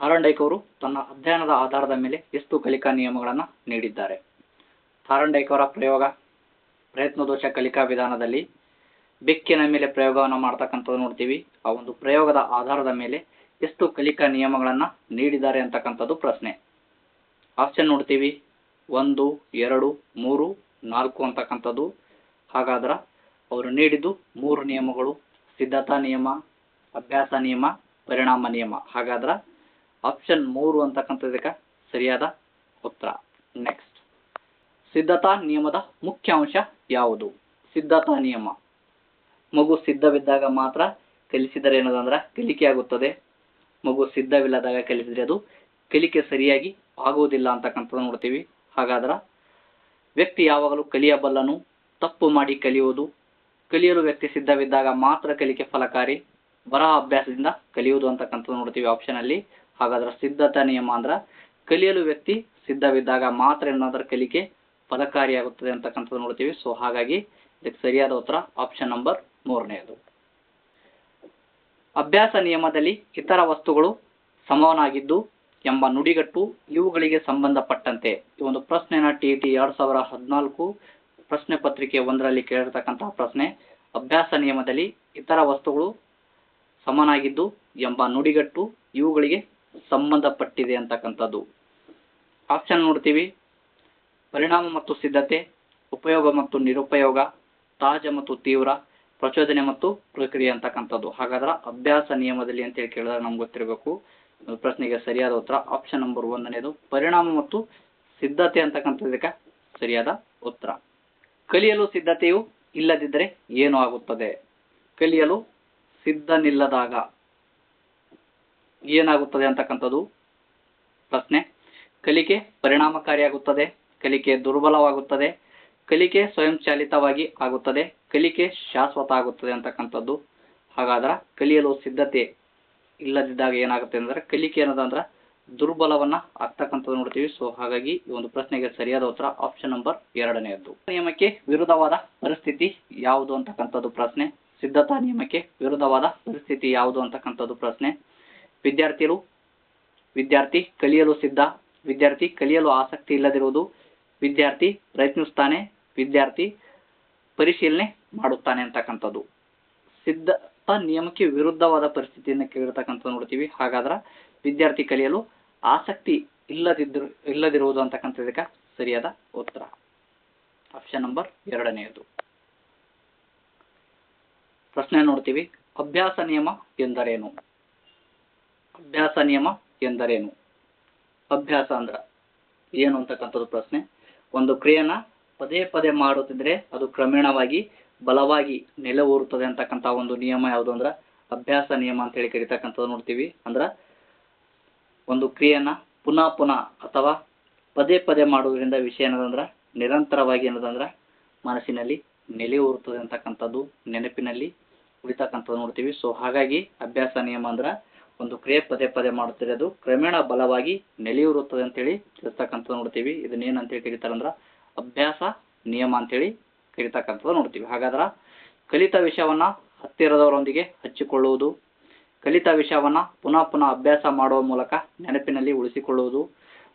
ಥಾರಂಡೈಕ್ ಅವರು ತನ್ನ ಅಧ್ಯಯನದ ಆಧಾರದ ಮೇಲೆ ಎಷ್ಟು ಕಲಿಕಾ ನಿಯಮಗಳನ್ನು ನೀಡಿದ್ದಾರೆ. ಥಾರಂಡೈಕ್ ಅವರ ಪ್ರಯೋಗ ಪ್ರಯತ್ನದೋಷ ಕಲಿಕಾ ವಿಧಾನದಲ್ಲಿ ಬೆಕ್ಕಿನ ಮೇಲೆ ಪ್ರಯೋಗವನ್ನು ಮಾಡ್ತಕ್ಕಂಥದ್ದು ನೋಡ್ತೀವಿ. ಆ ಒಂದು ಪ್ರಯೋಗದ ಆಧಾರದ ಮೇಲೆ ಎಷ್ಟು ಕಲಿಕಾ ನಿಯಮಗಳನ್ನು ನೀಡಿದ್ದಾರೆ ಅಂತಕ್ಕಂಥದ್ದು ಪ್ರಶ್ನೆ. ಆಪ್ಷನ್ ನೋಡ್ತೀವಿ. ಒಂದು, ಎರಡು, ಮೂರು, ನಾಲ್ಕು ಅಂತಕ್ಕಂಥದ್ದು. ಹಾಗಾದ್ರೆ ಅವರು ನೀಡಿದ್ದು ಮೂರು ನಿಯಮಗಳು. ಸಿದ್ಧತಾ ನಿಯಮ, ಅಭ್ಯಾಸ ನಿಯಮ, ಪರಿಣಾಮ ನಿಯಮ. ಹಾಗಾದ್ರೆ ಆಪ್ಷನ್ ಮೂರು ಅಂತಕ್ಕಂಥದಕ್ಕೆ ಸರಿಯಾದ ಉತ್ತರ. ನೆಕ್ಸ್ಟ್ ಸಿದ್ಧತಾ ನಿಯಮದ ಮುಖ್ಯ ಅಂಶ ಯಾವುದು? ಸಿದ್ಧತಾ ನಿಯಮ. ಮಗು ಸಿದ್ಧವಿದ್ದಾಗ ಮಾತ್ರ ಕಲಿಸಿದರೆ ಏನದಂದ್ರೆ ಕಲಿಕೆ ಆಗುತ್ತದೆ. ಮಗು ಸಿದ್ಧವಿಲ್ಲದಾಗ ಕಲಿಸಿದರೆ ಅದು ಕಲಿಕೆ ಸರಿಯಾಗಿ ಆಗುವುದಿಲ್ಲ ಅಂತಕ್ಕಂಥದ್ದು ನೋಡ್ತೀವಿ. ಹಾಗಾದ್ರೆ ವ್ಯಕ್ತಿ ಯಾವಾಗಲೂ ಕಲಿಯಬಲ್ಲನು ತಪ್ಪು ಮಾಡಿ ಕಲಿಯುವುದು. ಕಲಿಯಲು ವ್ಯಕ್ತಿ ಸಿದ್ಧವಿದ್ದಾಗ ಮಾತ್ರ ಕಲಿಕೆ ಫಲಕಾರಿ. ಬರಹ ಅಭ್ಯಾಸದಿಂದ ಕಲಿಯುವುದು ಅಂತಕ್ಕಂಥದ್ದು ನೋಡ್ತೀವಿ ಆಪ್ಷನ್ ಅಲ್ಲಿ. ಹಾಗಾದ್ರೆ ಸಿದ್ಧತಾ ನಿಯಮ ಅಂದ್ರೆ ಕಲಿಯಲು ವ್ಯಕ್ತಿ ಸಿದ್ಧವಿದ್ದಾಗ ಮಾತ್ರ ಏನಾದ್ರೂ ಕಲಿಕೆ ಫಲಕಾರಿಯಾಗುತ್ತದೆ ಅಂತಕ್ಕಂಥದ್ದು ನೋಡ್ತೀವಿ. ಸೊ ಹಾಗಾಗಿ ಇದಕ್ಕೆ ಸರಿಯಾದ ಉತ್ತರ ಆಪ್ಷನ್ ನಂಬರ್ ಮೂರನೆಯದು ಅಭ್ಯಾಸ ನಿಯಮದಲ್ಲಿ ಇತರ ವಸ್ತುಗಳು ಸಮವನಾಗಿದ್ದು ಎಂಬ ನುಡಿಗಟ್ಟು ಇವುಗಳಿಗೆ ಸಂಬಂಧಪಟ್ಟಂತೆ. ಈ ಒಂದು ಪ್ರಶ್ನೆನ ಟಿ ಟಿ ಎರಡ್ ಸಾವಿರ ಹದಿನಾಲ್ಕು ಪ್ರಶ್ನೆ ಪತ್ರಿಕೆ ಒಂದರಲ್ಲಿ ಕೇಳಿರ್ತಕ್ಕಂತಹ ಪ್ರಶ್ನೆ, ಅಭ್ಯಾಸ ನಿಯಮದಲ್ಲಿ ಇತರ ವಸ್ತುಗಳು ಸಮನಾಗಿದ್ದು ಎಂಬ ನುಡಿಗಟ್ಟು ಇವುಗಳಿಗೆ ಸಂಬಂಧಪಟ್ಟಿದೆ ಅಂತಕ್ಕಂಥದ್ದು. ಆಪ್ಷನ್ ನೋಡ್ತೀವಿ. ಪರಿಣಾಮ ಮತ್ತು ಸಿದ್ಧತೆ, ಉಪಯೋಗ ಮತ್ತು ನಿರುಪಯೋಗ, ತಾಜ ಮತ್ತು ತೀವ್ರ, ಪ್ರಚೋದನೆ ಮತ್ತು ಪ್ರಕ್ರಿಯೆ ಅಂತಕ್ಕಂಥದ್ದು. ಹಾಗಾದ್ರೆ ಅಭ್ಯಾಸ ನಿಯಮದಲ್ಲಿ ಅಂತೇಳಿ ಕೇಳಿದ್ರೆ ನಮ್ಗೆ ಗೊತ್ತಿರಬೇಕು. ಪ್ರಶ್ನೆಗೆ ಸರಿಯಾದ ಉತ್ತರ. ಆಪ್ಷನ್ ನಂಬರ್ ಒಂದನೇದು, ಪರಿಣಾಮ ಮತ್ತು ಸಿದ್ಧತೆ ಅಂತಕ್ಕಂಥದಕ್ಕೆ ಸರಿಯಾದ ಉತ್ತರ. ಕಲಿಯಲು ಸಿದ್ಧತೆಯು ಇಲ್ಲದಿದ್ದರೆ ಏನು ಆಗುತ್ತದೆ? ಕಲಿಯಲು ಸಿದ್ಧನಿಲ್ಲದಾಗ. ಏನಾಗುತ್ತದೆ ಅಂತಕ್ಕಂಥದ್ದು? ಪ್ರಶ್ನೆ. ಕಲಿಕೆ ಪರಿಣಾಮಕಾರಿಯಾಗುತ್ತದೆ, ಕಲಿಕೆ ದುರ್ಬಲವಾಗುತ್ತದೆ, ಕಲಿಕೆ ಸ್ವಯಂಚಾಲಿತವಾಗಿ ಆಗುತ್ತದೆ, ಕಲಿಕೆ ಶಾಶ್ವತ ಆಗುತ್ತದೆ ಅಂತಕ್ಕಂಥದ್ದು. ಹಾಗಾದ್ರೆ ಕಲಿಯಲು ಸಿದ್ಧತೆ ಇಲ್ಲದಿದ್ದಾಗ ಏನಾಗುತ್ತೆ ಅಂದ್ರೆ, ಕಲಿಕೆ ಅನ್ನೋದಂದ್ರೆ ದುರ್ಬಲವನ್ನ ಆಗ್ತಕ್ಕಂಥದ್ದು ನೋಡ್ತೀವಿ. ಸೊ ಹಾಗಾಗಿ ಈ ಒಂದು ಪ್ರಶ್ನೆಗೆ ಸರಿಯಾದ ಉತ್ತರ ಆಪ್ಷನ್ ನಂಬರ್ ಎರಡನೆಯದ್ದು. ನಿಯಮಕ್ಕೆ ವಿರುದ್ಧವಾದ ಪರಿಸ್ಥಿತಿ ಯಾವುದು ಅಂತಕ್ಕಂಥದ್ದು ಪ್ರಶ್ನೆ. ಸಿದ್ಧತಾ ನಿಯಮಕ್ಕೆ ವಿರುದ್ಧವಾದ ಪರಿಸ್ಥಿತಿ ಯಾವುದು ಅಂತಕ್ಕಂಥದ್ದು ಪ್ರಶ್ನೆ. ವಿದ್ಯಾರ್ಥಿಗಳು ವಿದ್ಯಾರ್ಥಿ ಕಲಿಯಲು ಸಿದ್ಧ, ವಿದ್ಯಾರ್ಥಿ ಕಲಿಯಲು ಆಸಕ್ತಿ ಇಲ್ಲದಿರುವುದು ವಿದ್ಯಾರ್ಥಿ ಪ್ರಯತ್ನಿಸ್ತಾನೆ, ವಿದ್ಯಾರ್ಥಿ ಪರಿಶೀಲನೆ ಮಾಡುತ್ತಾನೆ ಅಂತಕ್ಕಂಥದ್ದು. ಸಿದ್ಧ ನಿಯಮಕ್ಕೆ ವಿರುದ್ಧವಾದ ಪರಿಸ್ಥಿತಿಯನ್ನು ಕೇಳಿರ್ತಕ್ಕಂಥದ್ದು ನೋಡ್ತೀವಿ. ಹಾಗಾದ್ರೆ ವಿದ್ಯಾರ್ಥಿ ಕಲಿಯಲು ಆಸಕ್ತಿ ಇಲ್ಲದಿದ್ದರು ಇಲ್ಲದಿರುವುದು ಅಂತಕ್ಕಂಥದಕ್ಕೆ ಸರಿಯಾದ ಉತ್ತರ. ಆಪ್ಷನ್ ನಂಬರ್ ಎರಡನೆಯದು. ಪ್ರಶ್ನೆ ನೋಡ್ತೀವಿ. ಅಭ್ಯಾಸ ನಿಯಮ ಎಂದರೇನು? ಅಭ್ಯಾಸ ನಿಯಮ ಎಂದರೇನು? ಅಭ್ಯಾಸ ಅಂದ್ರ ಏನು ಅಂತಕ್ಕಂಥದ್ದು ಪ್ರಶ್ನೆ. ಒಂದು ಕ್ರಿಯೆನ ಪದೇ ಪದೇ ಮಾಡುತ್ತಿದ್ರೆ ಅದು ಕ್ರಮೇಣವಾಗಿ ಬಲವಾಗಿ ನೆಲೆಯೂರುತ್ತದೆ ಅಂತಕ್ಕಂಥ ಒಂದು ನಿಯಮ ಯಾವುದು ಅಂದ್ರೆ ಅಭ್ಯಾಸ ನಿಯಮ ಅಂತ ಹೇಳಿ ಕರಿತಕ್ಕಂಥದ್ದು ನೋಡ್ತೀವಿ. ಅಂದ್ರ ಒಂದು ಕ್ರಿಯೆನ ಪುನಃ ಪುನಃ ಅಥವಾ ಪದೇ ಪದೇ ಮಾಡುವುದರಿಂದ ವಿಷಯ ಏನದಂದ್ರ ನಿರಂತರವಾಗಿ ಏನದಂದ್ರೆ ಮನಸ್ಸಿನಲ್ಲಿ ನೆಲೆಯೂರುತ್ತದೆ ಅಂತಕ್ಕಂಥದ್ದು ನೆನಪಿನಲ್ಲಿ ಉಳಿತಕ್ಕಂಥದ್ದು ನೋಡ್ತೀವಿ. ಸೊ ಹಾಗಾಗಿ ಅಭ್ಯಾಸ ನಿಯಮ ಅಂದ್ರೆ ಒಂದು ಕ್ರಿಯೆ ಪದೇ ಪದೇ ಮಾಡುತ್ತದೆ ಅದು ಕ್ರಮೇಣ ಬಲವಾಗಿ ನೆಲೆಯೂರುತ್ತದೆ ಅಂತೇಳಿ ತಿಳಿಸ್ತಕ್ಕಂಥದ್ದು ನೋಡ್ತೀವಿ. ಇದನ್ನೇನು ಅಂತೇಳಿ ಕರೀತಾರಂದ್ರ ಅಭ್ಯಾಸ ನಿಯಮ ಅಂತೇಳಿ ಕರಿತಕ್ಕಂಥದ್ದು ನೋಡ್ತೀವಿ. ಹಾಗಾದ್ರೆ ಕಲಿತ ವಿಷಯವನ್ನ ಹತ್ತಿರದವರೊಂದಿಗೆ ಹಚ್ಚಿಕೊಳ್ಳುವುದು, ಕಲಿತ ವಿಷಯವನ್ನ ಪುನಃ ಪುನಃ ಅಭ್ಯಾಸ ಮಾಡುವ ಮೂಲಕ ನೆನಪಿನಲ್ಲಿ ಉಳಿಸಿಕೊಳ್ಳುವುದು,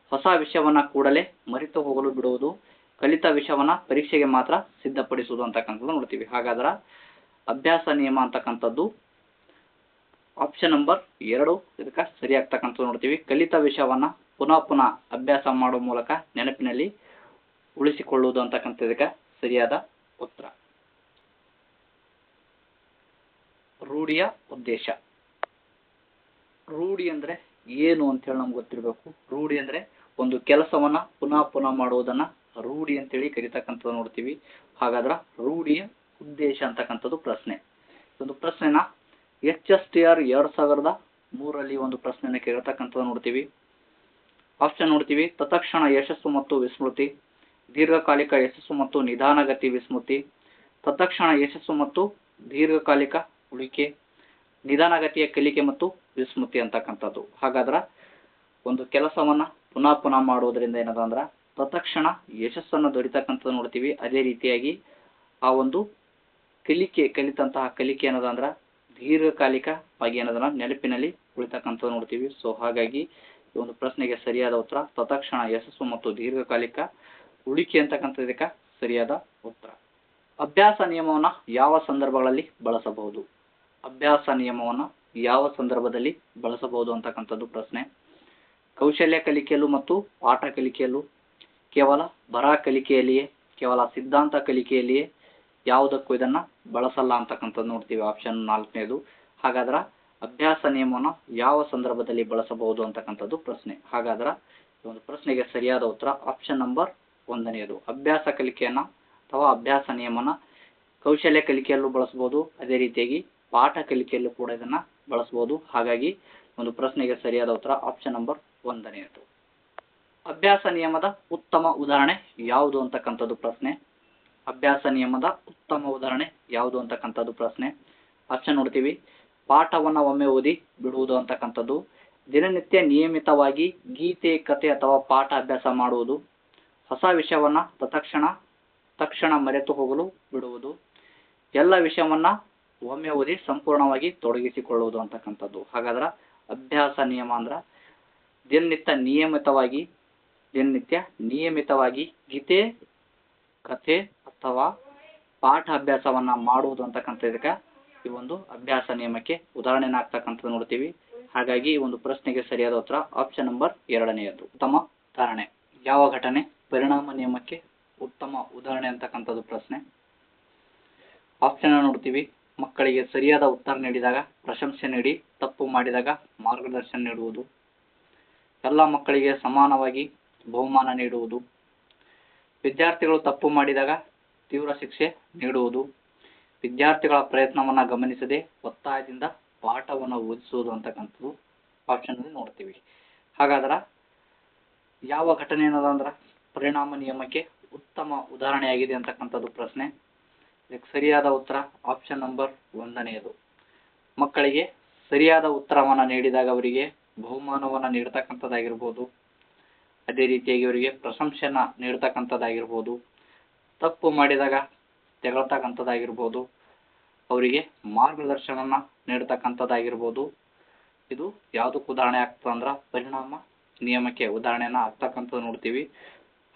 ಹೊಸ ವಿಷಯವನ್ನ ಕೂಡಲೇ ಮರೆತು ಹೋಗಲು ಬಿಡುವುದು, ಕಲಿತ ವಿಷಯವನ್ನ ಪರೀಕ್ಷೆಗೆ ಮಾತ್ರ ಸಿದ್ಧಪಡಿಸುವುದು ಅಂತಕ್ಕಂಥದ್ದು ನೋಡ್ತೀವಿ. ಹಾಗಾದ್ರೆ ಅಭ್ಯಾಸ ನಿಯಮ ಅಂತಕ್ಕಂಥದ್ದು ಆಪ್ಷನ್ ನಂಬರ್ ಎರಡು. ಇದಕ್ಕೆ ಸರಿಯಾಗ್ತಕ್ಕಂಥದ್ದು ನೋಡ್ತೀವಿ. ಕಲಿತ ವಿಷಯವನ್ನ ಪುನಃ ಪುನಃ ಅಭ್ಯಾಸ ಮಾಡುವ ಮೂಲಕ ನೆನಪಿನಲ್ಲಿ ಉಳಿಸಿಕೊಳ್ಳುವುದು ಅಂತಕ್ಕಂಥದಕ್ಕೆ ಸರಿಯಾದ ಉತ್ತರ. ರೂಢಿಯ ಉದ್ದೇಶ. ರೂಢಿ ಅಂದ್ರೆ ಏನು ಅಂತ ಹೇಳಿ ನಮ್ಗೆ ಗೊತ್ತಿರಬೇಕು. ರೂಢಿ ಅಂದ್ರೆ ಒಂದು ಕೆಲಸವನ್ನ ಪುನಃ ಪುನಃ ಮಾಡುವುದನ್ನ ರೂಢಿ ಅಂತೇಳಿ ಕರಿತಕ್ಕಂಥದ್ದು ನೋಡ್ತೀವಿ. ಹಾಗಾದ್ರೆ ರೂಢಿಯ ಉದ್ದೇಶ ಅಂತಕ್ಕಂಥದ್ದು ಪ್ರಶ್ನೆ. ಒಂದು ಪ್ರಶ್ನೆನ ಎಚ್ ಎಸ್ ಟಿ ಆರ್ ಎರಡು ಸಾವಿರದ ಮೂರರಲ್ಲಿ ಒಂದು ಪ್ರಶ್ನೆಯನ್ನು ಕೇಳ್ತಕ್ಕಂಥದ್ದು ನೋಡ್ತೀವಿ. ಆಪ್ಷನ್ ನೋಡ್ತೀವಿ. ತತ್ಕ್ಷಣ ಯಶಸ್ಸು ಮತ್ತು ವಿಸ್ಮೃತಿ. ದೀರ್ಘಕಾಲಿಕ ಯಶಸ್ಸು ಮತ್ತು ನಿಧಾನಗತಿ ವಿಸ್ಮೃತಿ. ತತ್ಕ್ಷಣ ಯಶಸ್ಸು ಮತ್ತು ದೀರ್ಘಕಾಲಿಕ ಉಳಿಕೆ. ನಿಧಾನಗತಿಯ ಕಲಿಕೆ ಮತ್ತು ವಿಸ್ಮೃತಿ ಅಂತಕ್ಕಂಥದ್ದು. ಹಾಗಾದ್ರೆ ಒಂದು ಕೆಲಸವನ್ನ ಪುನಃ ಪುನಃ ಮಾಡುವುದರಿಂದ ಏನದ ಅಂದ್ರೆ ತತ್ಕ್ಷಣ ಯಶಸ್ಸನ್ನು ದೊರೀತಕ್ಕಂಥದ್ದು ನೋಡ್ತೀವಿ. ಅದೇ ರೀತಿಯಾಗಿ ಆ ಒಂದು ಕಲಿಕೆ ಕಲಿತಂತಹ ಕಲಿಕೆ ಏನದ ಅಂದ್ರೆ ದೀರ್ಘಕಾಲಿಕವಾಗಿ ಏನದನ್ನ ನೆನಪಿನಲ್ಲಿ ಉಳಿತಕ್ಕಂಥದ್ದು ನೋಡ್ತೀವಿ. ಸೊ ಹಾಗಾಗಿ ಈ ಒಂದು ಪ್ರಶ್ನೆಗೆ ಸರಿಯಾದ ಉತ್ತರ, ತತ್ಕ್ಷಣ ಯಶಸ್ಸು ಮತ್ತು ದೀರ್ಘಕಾಲಿಕ ಉಳಿಕೆ ಅಂತಕ್ಕಂಥದ್ದಕ್ಕೆ ಸರಿಯಾದ ಉತ್ತರ. ಅಭ್ಯಾಸ ನಿಯಮವನ್ನು ಯಾವ ಸಂದರ್ಭಗಳಲ್ಲಿ ಬಳಸಬಹುದು? ಅಭ್ಯಾಸ ನಿಯಮವನ್ನು ಯಾವ ಸಂದರ್ಭದಲ್ಲಿ ಬಳಸಬಹುದು ಅಂತಕ್ಕಂಥದ್ದು ಪ್ರಶ್ನೆ. ಕೌಶಲ್ಯ ಕಲಿಕೆಯಲ್ಲೂ ಮತ್ತು ಪಾಠ ಕಲಿಕೆಯಲ್ಲೂ ಕೇವಲ ಬರ ಕಲಿಕೆಯಲ್ಲಿಯೇ, ಕೇವಲ ಸಿದ್ಧಾಂತ ಕಲಿಕೆಯಲ್ಲಿಯೇ ಯಾವುದಕ್ಕೂ ಇದನ್ನು ಬಳಸಲ್ಲ ಅಂತಕ್ಕಂಥದ್ದು ನೋಡ್ತೀವಿ. ಆಪ್ಷನ್ ನಾಲ್ಕನೇದು. ಹಾಗಾದ್ರೆ ಅಭ್ಯಾಸ ನಿಯಮವನ್ನು ಯಾವ ಸಂದರ್ಭದಲ್ಲಿ ಬಳಸಬಹುದು ಅಂತಕ್ಕಂಥದ್ದು ಪ್ರಶ್ನೆ. ಹಾಗಾದ್ರೆ ಈ ಒಂದು ಪ್ರಶ್ನೆಗೆ ಸರಿಯಾದ ಉತ್ತರ ಆಪ್ಷನ್ ನಂಬರ್ ಒಂದನೆಯದು ಅಭ್ಯಾಸ ಕಲಿಕೆಯನ್ನು ಅಥವಾ ಅಭ್ಯಾಸ ನಿಯಮನ ಕೌಶಲ್ಯ ಕಲಿಕೆಯಲ್ಲೂ ಬಳಸ್ಬೋದು ಅದೇ ರೀತಿಯಾಗಿ ಪಾಠ ಕಲಿಕೆಯಲ್ಲೂ ಕೂಡ ಇದನ್ನು ಬಳಸ್ಬೋದು ಹಾಗಾಗಿ ಒಂದು ಪ್ರಶ್ನೆಗೆ ಸರಿಯಾದ ಉತ್ತರ ಆಪ್ಷನ್ ನಂಬರ್ ಒಂದನೆಯದು ಅಭ್ಯಾಸ ನಿಯಮದ ಉತ್ತಮ ಉದಾಹರಣೆ ಯಾವುದು ಅಂತಕ್ಕಂಥದ್ದು ಪ್ರಶ್ನೆ. ಅಭ್ಯಾಸ ನಿಯಮದ ಉತ್ತಮ ಉದಾಹರಣೆ ಯಾವುದು ಅಂತಕ್ಕಂಥದ್ದು ಪ್ರಶ್ನೆ. ಆಪ್ಷನ್ ನೋಡ್ತೀವಿ. ಪಾಠವನ್ನು ಒಮ್ಮೆ ಓದಿ ಬಿಡುವುದು ಅಂತಕ್ಕಂಥದ್ದು. ದಿನನಿತ್ಯ ನಿಯಮಿತವಾಗಿ ಗೀತೆ, ಕತೆ ಅಥವಾ ಪಾಠ ಅಭ್ಯಾಸ ಮಾಡುವುದು. ಹೊಸ ವಿಷಯವನ್ನು ತತ್ಕ್ಷಣ, ತಕ್ಷಣ ಮರೆತು ಹೋಗಲು ಬಿಡುವುದು. ಎಲ್ಲ ವಿಷಯವನ್ನ ಒಮ್ಮೆ ಓದಿ ಸಂಪೂರ್ಣವಾಗಿ ತೊಡಗಿಸಿಕೊಳ್ಳುವುದು ಅಂತಕ್ಕಂಥದ್ದು. ಹಾಗಾದ್ರೆ ಅಭ್ಯಾಸ ನಿಯಮ ಅಂದ್ರೆ ದಿನನಿತ್ಯ ನಿಯಮಿತವಾಗಿ ದಿನನಿತ್ಯ ನಿಯಮಿತವಾಗಿ ಗೀತೆ ಕಥೆ ಅಥವಾ ಪಾಠ ಅಭ್ಯಾಸವನ್ನ ಮಾಡುವುದು ಅಂತಕ್ಕಂಥದಕ್ಕೆ ಈ ಒಂದು ಅಭ್ಯಾಸ ನಿಯಮಕ್ಕೆ ಉದಾಹರಣೆನ ಆಗ್ತಕ್ಕಂಥದ್ದು ನೋಡ್ತೀವಿ. ಹಾಗಾಗಿ ಈ ಒಂದು ಪ್ರಶ್ನೆಗೆ ಸರಿಯಾದ ಉತ್ತರ ಆಪ್ಷನ್ ನಂಬರ್ ಎರಡನೆಯದು. ಉತ್ತಮ ಉದಾಹರಣೆ ಯಾವ ಘಟನೆ ಪರಿಣಾಮ ನಿಯಮಕ್ಕೆ ಉತ್ತಮ ಉದಾಹರಣೆ ಅಂತಕ್ಕಂಥದ್ದು ಪ್ರಶ್ನೆ. ಆಪ್ಷನ್ ನೋಡ್ತೀವಿ. ಮಕ್ಕಳಿಗೆ ಸರಿಯಾದ ಉತ್ತರ ನೀಡಿದಾಗ ಪ್ರಶಂಸೆ ನೀಡಿ, ತಪ್ಪು ಮಾಡಿದಾಗ ಮಾರ್ಗದರ್ಶನ ನೀಡುವುದು. ಎಲ್ಲ ಮಕ್ಕಳಿಗೆ ಸಮಾನವಾಗಿ ಬಹುಮಾನ ನೀಡುವುದು. ವಿದ್ಯಾರ್ಥಿಗಳು ತಪ್ಪು ಮಾಡಿದಾಗ ತೀವ್ರ ಶಿಕ್ಷೆ ನೀಡುವುದು. ವಿದ್ಯಾರ್ಥಿಗಳ ಪ್ರಯತ್ನವನ್ನು ಗಮನಿಸದೆ ಒತ್ತಾಯದಿಂದ ಪಾಠವನ್ನು ಓದಿಸುವುದು ಅಂತಕ್ಕಂಥದ್ದು ಆಪ್ಷನ್ ನೋಡ್ತೀವಿ. ಹಾಗಾದ್ರೆ ಯಾವ ಘಟನೆ ಏನದ ಅಂದ್ರೆ ಪರಿಣಾಮ ನಿಯಮಕ್ಕೆ ಉತ್ತಮ ಉದಾಹರಣೆಯಾಗಿದೆ ಅಂತಕ್ಕಂಥದ್ದು ಪ್ರಶ್ನೆ. ಇದಕ್ಕೆ ಸರಿಯಾದ ಉತ್ತರ ಆಪ್ಷನ್ ನಂಬರ್ ಒಂದನೆಯದು. ಮಕ್ಕಳಿಗೆ ಸರಿಯಾದ ಉತ್ತರವನ್ನು ನೀಡಿದಾಗ ಅವರಿಗೆ ಬಹುಮಾನವನ್ನು ನೀಡ್ತಕ್ಕಂಥದ್ದಾಗಿರ್ಬೋದು. ಅದೇ ರೀತಿಯಾಗಿ ಅವರಿಗೆ ಪ್ರಶಂಸೆಯನ್ನು ನೀಡ್ತಕ್ಕಂಥದ್ದಾಗಿರ್ಬೋದು. ತಪ್ಪು ಮಾಡಿದಾಗ ತೆಗಳ್ತಕ್ಕಂಥದ್ದಾಗಿರ್ಬೋದು ಅವರಿಗೆ ಮಾರ್ಗದರ್ಶನನ ನೀಡ್ತಕ್ಕಂಥದ್ದಾಗಿರ್ಬೋದು. ಇದು ಯಾವುದಕ್ಕೆ ಉದಾಹರಣೆ ಆಗ್ತದೆ ಅಂದ್ರೆ ಪರಿಣಾಮ ನಿಯಮಕ್ಕೆ ಉದಾಹರಣೆನ ಆಗ್ತಕ್ಕಂಥದ್ದು ನೋಡ್ತೀವಿ.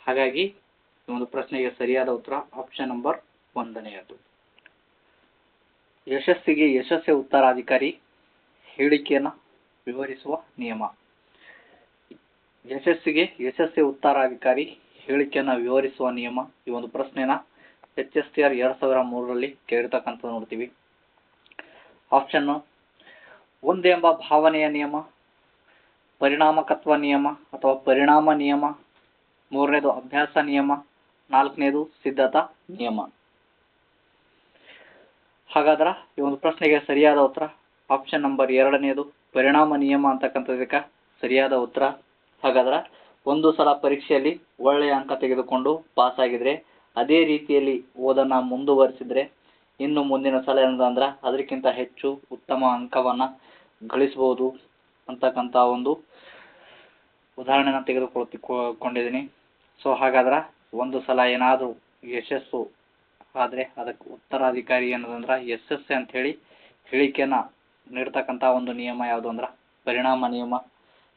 ಹಾಗಾಗಿ ಈ ಒಂದು ಪ್ರಶ್ನೆಗೆ ಸರಿಯಾದ ಉತ್ತರ ಆಪ್ಷನ್ ನಂಬರ್ ಒಂದನೆಯದು. ಯಶಸ್ಸಿಗೆ ಯಶಸ್ಸೇ ಉತ್ತರಾಧಿಕಾರಿ ಹೇಳಿಕೆಯನ್ನು ವಿವರಿಸುವ ನಿಯಮ. ಯಶಸ್ಸಿಗೆ ಯಶಸ್ಸೇ ಉತ್ತರಾಧಿಕಾರಿ ಹೇಳಿಕೆಯನ್ನು ವಿವರಿಸುವ ನಿಯಮ ಈ ಒಂದು ಪ್ರಶ್ನೆನ ಎಚ್ ಎಸ್ ಟಿ ಆರ್ ಎರಡು ಸಾವಿರ ಮೂರರಲ್ಲಿ ಕೇಳಿರ್ತಕ್ಕಂಥದ್ದು ನೋಡ್ತೀವಿ. ಆಪ್ಷನ್ನು ಒಂದು ಎಂಬ ಭಾವನೆಯ ನಿಯಮ, ಪರಿಣಾಮಕತ್ವ ನಿಯಮ ಅಥವಾ ಪರಿಣಾಮ ನಿಯಮ, ಮೂರನೇದು ಅಭ್ಯಾಸ ನಿಯಮ, ನಾಲ್ಕನೇದು ಸಿದ್ಧತಾ ನಿಯಮ. ಹಾಗಾದ್ರೆ ಈ ಒಂದು ಪ್ರಶ್ನೆಗೆ ಸರಿಯಾದ ಉತ್ತರ ಆಪ್ಷನ್ ನಂಬರ್ ಎರಡನೇದು ಪರಿಣಾಮ ನಿಯಮ ಅಂತಕ್ಕಂಥದಕ್ಕೆ ಸರಿಯಾದ ಉತ್ತರ. ಹಾಗಾದ್ರೆ ಒಂದು ಸಲ ಪರೀಕ್ಷೆಯಲ್ಲಿ ಒಳ್ಳೆಯ ಅಂಕ ತೆಗೆದುಕೊಂಡು ಪಾಸ್ ಆಗಿದ್ರೆ ಅದೇ ರೀತಿಯಲ್ಲಿ ಓದನ್ನ ಮುಂದುವರಿಸಿದ್ರೆ ಇನ್ನು ಮುಂದಿನ ಸಲ ಏನದಂದ್ರೆ ಅದಕ್ಕಿಂತ ಹೆಚ್ಚು ಉತ್ತಮ ಅಂಕವನ್ನ ಗಳಿಸಬಹುದು ಅಂತಕ್ಕಂಥ ಒಂದು ಉದಾಹರಣೆನ ತೆಗೆದುಕೊಳ್ತಿಕೊಂಡಿದ್ದೀನಿ ಸೊ ಹಾಗಾದ್ರೆ ಒಂದು ಸಲ ಏನಾದರೂ ಯಶಸ್ಸು ಆದರೆ ಅದಕ್ಕೆ ಉತ್ತರಾಧಿಕಾರಿ ಏನದಂದ್ರೆ ಎಸ್ ಎಸ್ ಅಂತ ಹೇಳಿ ಹೇಳಿಕೆಯನ್ನ ನೀಡ್ತಕ್ಕಂಥ ಒಂದು ನಿಯಮ ಯಾವುದು ಅಂದ್ರೆ ಪರಿಣಾಮ ನಿಯಮ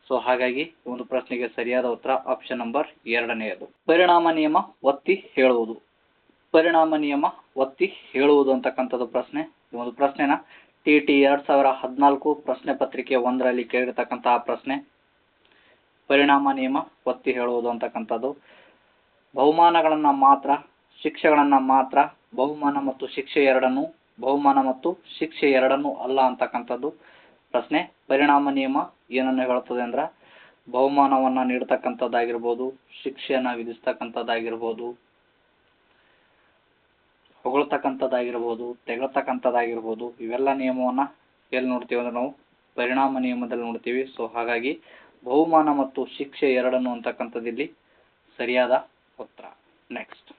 ಸೊ ಹಾಗಾಗಿ ಒಂದು ಪ್ರಶ್ನೆಗೆ ಸರಿಯಾದ ಉತ್ತರ ಆಪ್ಷನ್ ನಂಬರ್ ಎರಡನೆಯದು. ಪರಿಣಾಮ ನಿಯಮ ಒತ್ತಿ ಹೇಳುವುದು. ಪರಿಣಾಮ ನಿಯಮ ಒತ್ತಿ ಹೇಳುವುದು ಅಂತಕ್ಕಂಥದ್ದು ಪ್ರಶ್ನೆ. ಈ ಒಂದು ಪ್ರಶ್ನೆನ ಟಿ ಟಿ ಎರಡು ಸಾವಿರ ಹದಿನಾಲ್ಕು ಪ್ರಶ್ನೆ ಪತ್ರಿಕೆ ಒಂದರಲ್ಲಿ ಕೇಳಿರ್ತಕ್ಕಂತಹ ಪ್ರಶ್ನೆ. ಪರಿಣಾಮ ನಿಯಮ ಒತ್ತಿ ಹೇಳುವುದು ಅಂತಕ್ಕಂಥದ್ದು. ಬಹುಮಾನಗಳನ್ನು ಮಾತ್ರ, ಶಿಕ್ಷೆಗಳನ್ನು ಮಾತ್ರ, ಬಹುಮಾನ ಮತ್ತು ಶಿಕ್ಷೆ ಎರಡನ್ನು, ಬಹುಮಾನ ಮತ್ತು ಶಿಕ್ಷೆ ಎರಡನ್ನೂ ಅಲ್ಲ ಅಂತಕ್ಕಂಥದ್ದು. ಪ್ರಶ್ನೆ, ಪರಿಣಾಮ ನಿಯಮ ಏನನ್ನು ಹೇಳುತ್ತದೆ ಅಂದ್ರೆ ಬಹುಮಾನವನ್ನ ನೀಡ್ತಕ್ಕಂಥದ್ದಾಗಿರ್ಬೋದು, ಶಿಕ್ಷೆಯನ್ನು ವಿಧಿಸ್ತಕ್ಕಂಥದ್ದಾಗಿರ್ಬೋದು, ಹೊಗಳ್ತಕ್ಕಂಥದ್ದಾಗಿರ್ಬೋದು, ತೆಗಳ್ತಕ್ಕಂಥದ್ದಾಗಿರ್ಬೋದು, ಇವೆಲ್ಲ ನಿಯಮವನ್ನ ಎಲ್ಲಿ ನೋಡ್ತೀವಿ ಅಂದ್ರೆ ನಾವು ಪರಿಣಾಮ ನಿಯಮದಲ್ಲಿ ನೋಡ್ತೀವಿ. ಸೊ ಹಾಗಾಗಿ ಬಹುಮಾನ ಮತ್ತು ಶಿಕ್ಷೆ ಎರಡನ್ನು ಅಂತಕ್ಕಂಥದ್ದು ಇಲ್ಲಿ ಸರಿಯಾದ ಉತ್ತರ. ನೆಕ್ಸ್ಟ್